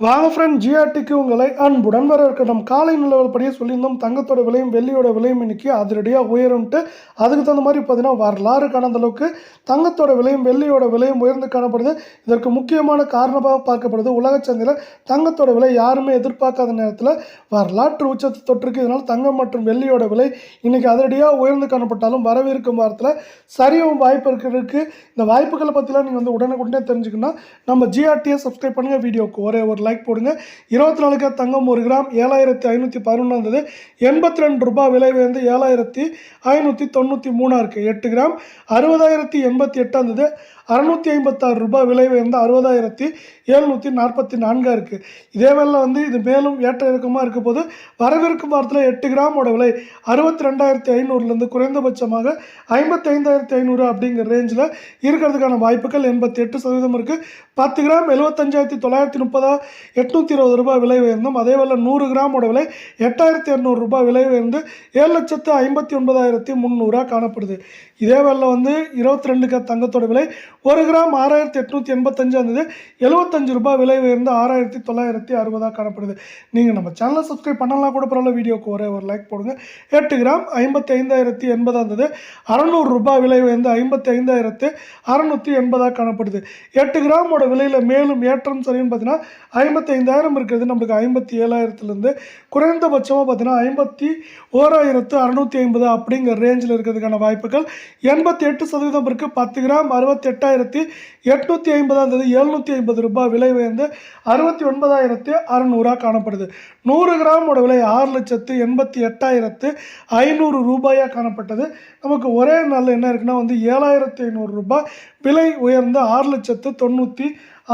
வாங்க ஃப்ரெண்ட் ஜிஆர்டிக்கு உங்களை அன்புடன் வரவேற்கணும் காலை நிலவரப்படியே சொல்லியிருந்தோம் தங்கத்தோட விலையும் வெள்ளியோட விலையும் இன்றைக்கி அதிரடியாக உயரும்ட்டு. அதுக்கு தகுந்த மாதிரி பார்த்தீங்கன்னா வரலாறு காணாத அளவுக்கு தங்கத்தோட விலையும் வெள்ளியோட விலையும் உயர்ந்து காணப்படுது. இதற்கு முக்கியமான காரணமாக பார்க்கப்படுது உலக சந்தையில் தங்கத்தோட விலை யாருமே எதிர்பார்க்காத நேரத்தில் வரலாற்று உச்சத்தை தொற்றுக்கு இதனால் தங்கம் மற்றும் வெள்ளியோட விலை இன்றைக்கி அதிரடியாக உயர்ந்து காணப்பட்டாலும் வரவிருக்கும் வாரத்தில் சரியும் வாய்ப்பு இருக்கிறதுக்கு இந்த வாய்ப்புகளை பற்றிலாம் நீங்கள் வந்து உடனுக்குடனே தெரிஞ்சுக்கணும் நம்ம ஜிஆர்டியை சப்ஸ்கிரைப் பண்ணுங்கள் வீடியோக்கு ஒரே ஒரு லைக் போடுங்க. இருபத்தி நாலுக்கு தங்கம் ஒரு கிராம் ஏழாயிரத்தி ஐநூற்றி பதினொன்று எண்பத்தி ரெண்டு ரூபாய் விலை வந்து ஏழாயிரத்தி ஐநூற்றி தொண்ணூற்றி மூணாக இருக்குது எட்டு கிராம் அறுபதாயிரத்தி எண்பத்தி எட்டாந்தது அறநூற்றி ஐம்பத்தாறு ரூபாய் விலை வந்து அறுபதாயிரத்தி எழுநூற்றி நாற்பத்தி நான்காக இருக்குது இதே வேலை வந்து இது மேலும் ஏற்ற இறக்கமாக இருக்க போது வரவிருக்கும் வாரத்தில் எட்டு கிராமோட விலை அறுபத்தி ரெண்டாயிரத்தி ஐநூறுலேருந்து குறைந்தபட்சமாக ஐம்பத்தி ஐந்தாயிரத்தி ஐநூறு அப்படிங்கிற ரேஞ்சில் இருக்கிறதுக்கான வாய்ப்புகள் எண்பத்தி எட்டு சதவீதம் இருக்குது பத்து கிராம் எழுபத்தஞ்சாயிரத்தி தொள்ளாயிரத்தி முப்பதா எட்நூற்றி இருபது ரூபாய் விலை உயர்ந்தும் அதே வேலை நூறு கிராமோட விலை எட்டாயிரத்தி இரநூறு ரூபாய் விலை உயர்ந்து ஏழு லட்சத்து ஐம்பத்தி ஒன்பதாயிரத்தி முந்நூறுரூவா காணப்படுது. இதே வேலை வந்து இருபத்தி ரெண்டு தங்கத்தோட விலை ஒரு கிராம் ஆறாயிரத்தி எட்நூற்றி எண்பத்தஞ்சாந்தது எழுபத்தஞ்சு ரூபாய் விலை உயர்ந்து ஆறாயிரத்தி தொள்ளாயிரத்தி அறுபதாக காணப்படுது. நீங்கள் நம்ம சேனலை சப்ஸ்கிரைப் பண்ணலாம் கூட பரவாயில்ல வீடியோக்கு ஒரே ஒரு லைக் போடுங்க. எட்டு கிராம் ஐம்பத்தி ஐந்தாயிரத்தி எண்பதாக இருந்தது அறநூறு ரூபாய் விலை உயர்ந்து ஐம்பத்தி ஐந்தாயிரத்து அறநூற்றி எண்பதாக காணப்படுது. எட்டு கிராமோட விலையில் மேலும் ஏற்றம் சரின்னு பார்த்தீங்கன்னா ஐம்பத்தி ஐந்தாயிரம் இருக்கிறது. நம்மளுக்கு ஐம்பத்தி ஏழாயிரத்துலேருந்து குறைந்தபட்சமாக பார்த்தீங்கன்னா ஐம்பத்தி ஓராயிரத்து அறநூற்றி ஐம்பது அப்படிங்கிற ரேஞ்சில் இருக்கிறதுக்கான வாய்ப்புகள் எண்பத்தி எட்டு சதவீதம் இருக்குது பத்து கிராம் அறுபத்தி எட்டாயிரத்தி எட்நூற்றி ஐம்பதாம் தேதி எழுநூற்றி ஐம்பது ரூபாய் விலை உயர்ந்து அறுபத்தி ஒன்பதாயிரத்து அறநூறாக காணப்படுது. நூறு கிராமோட விலை ஆறு லட்சத்து எண்பத்தி எட்டாயிரத்து ஐநூறு ரூபாயாக காணப்பட்டது. நமக்கு ஒரே நாளில் என்ன இருக்குன்னா வந்து ஏழாயிரத்தி ஐநூறு ரூபாய் விலை உயர்ந்து ஆறு லட்சத்து தொண்ணூற்றி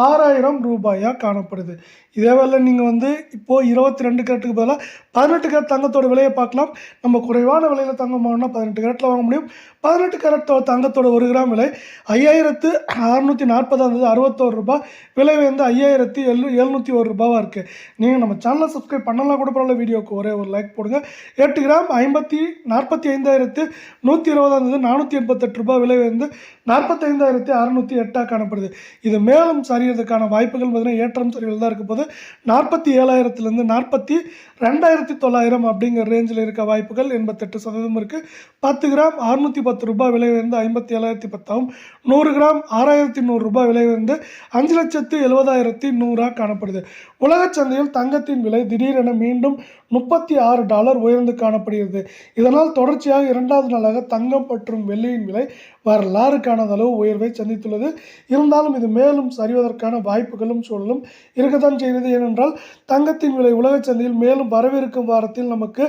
ஆறாயிரம் ரூபாயாக காணப்படுது. இதே வேலை நீங்கள் வந்து இப்போது இருபத்தி ரெண்டு கேரட்டுக்கு பதிலாக பதினெட்டு கேரட் தங்கத்தோட விலையை பார்க்கலாம். நம்ம குறைவான விலையில் தங்கம் வாங்கினா பதினெட்டு கேரட்டில் வாங்க முடியும். பதினெட்டு கேரட் தங்கத்தோட ஒரு கிராம் விலை ஐயாயிரத்து அறுநூற்றி நாற்பதாக இருந்தது அறுபத்தோரு ரூபாய். விலை வந்து ஐயாயிரத்தி எழு எழுநூற்றி ஒரு ரூபாவாக இருக்குது நீங்கள் நம்ம சேனலை சப்ஸ்கிரைப் பண்ணலாம் கூட பரவாயில்ல வீடியோக்கு ஒரே ஒரு லைக் போடுங்க. எட்டு கிராம் ஐம்பத்தி நாற்பத்தி ஐந்தாயிரத்து நூற்றி இருபதாக இருந்தது நானூற்றி எண்பத்தெட்டு ரூபாய். விலை வந்து நாற்பத்தைந்தாயிரத்தி அறநூற்றி எட்டாக காணப்படுது. இது மேலும் சரியறதுக்கான வாய்ப்புகள் பார்த்தீங்கன்னா ஏற்றம் சரிவில் தான் இருக்க போது நாற்பத்தி ஏழாயிரத்துலேருந்து நாற்பத்தி ரெண்டாயிரத்தி தொள்ளாயிரம் அப்படிங்கிற ரேஞ்சில் இருக்க வாய்ப்புகள் எண்பத்தெட்டு சதவீதம் இருக்குது பத்து கிராம் அறுநூற்றி பத்து ரூபாய் விலை வந்து ஐம்பத்தி ஏழாயிரத்தி பத்தாகும் நூறு கிராம் ஆறாயிரத்தி நூறுரூபா விலை வந்து அஞ்சு லட்சத்து எழுபதாயிரத்தி நூறாக காணப்படுது. உலகச் சந்தையில் தங்கத்தின் விலை திடீரென மீண்டும் முப்பத்தி ஆறு டாலர் உயர்ந்து காணப்படுகிறது. இதனால் தொடர்ச்சியாக இரண்டாவது நாளாக தங்கம் மற்றும் வெள்ளியின் விலை வரலாறு காணாத அளவு உயர்வை சந்தித்துள்ளது. இருந்தாலும் இது மேலும் சரிவதற்கு சரிவதற்கான வாய்ப்புகளும் சூழலும் இருக்கத்தான் செய்கிறது. ஏனென்றால் தங்கத்தின் விலை உலக சந்தையில் மேலும் வரவிருக்கும் வாரத்தில் நமக்கு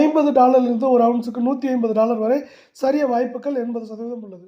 ஐம்பது டாலரிலிருந்து ஒரு அவுன்ஸுக்கு நூற்றி ஐம்பது டாலர் வரை சரிய வாய்ப்புகள் எண்பது சதவீதம் உள்ளது.